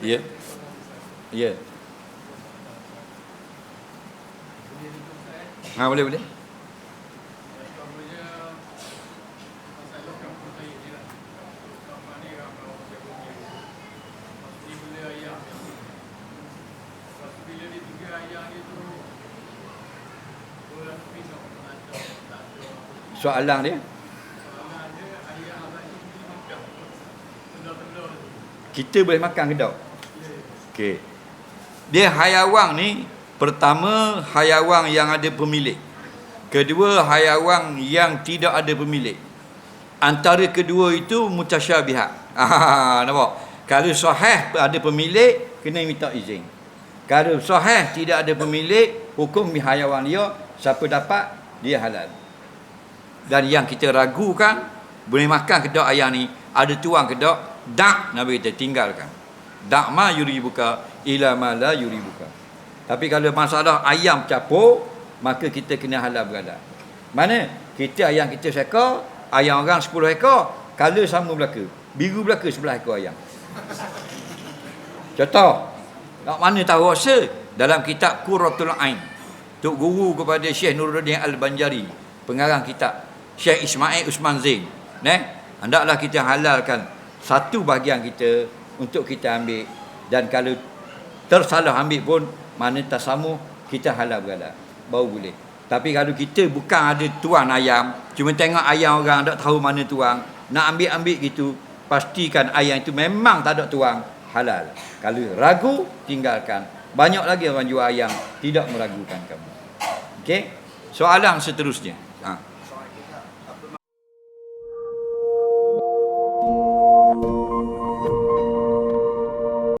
Ya. Ya. Ha boleh boleh. Soalan dia. Kita boleh makan ke tak? Okey. Dia hayawan ni pertama hayawan yang ada pemilik. Kedua hayawan yang tidak ada pemilik. Antara kedua itu mutasyabihat. Ah, nampak? Kalau sahih ada pemilik kena minta izin. Kalau sahih tidak ada pemilik hukum hayawan dia siapa dapat dia halal. Dan yang kita ragukan boleh makan ke tak ayam ni ada tuang ke tak dak Nabi kita tinggalkan. Dak ma yuri buka ila ma la yuri buka. Tapi kalau masalah ayam capur maka kita kena halal berada. Mana? Kita ayam kita seekor, ayam orang 10 ekor, color sama belaka. Biru belaka sebelah ekor ayam. Contoh. Tak mana tahu rasa dalam kitab Qurratul Ain. Tok guru kepada Syekh Nuruddin Al-Banjari, pengarang kitab Syekh Ismail Usman Zain. Neh, hendaklah kita halalkan satu bahagian kita untuk kita ambil. Dan kalau tersalah ambil pun mana tasamu kita halal berada baru boleh. Tapi kalau kita bukan ada tuan ayam cuma tengok ayam orang tak tahu mana tuang nak ambil-ambil gitu pastikan ayam itu memang tak ada tuang halal. Kalau ragu tinggalkan. Banyak lagi orang jual ayam tidak meragukan kamu. Okey? Soalan seterusnya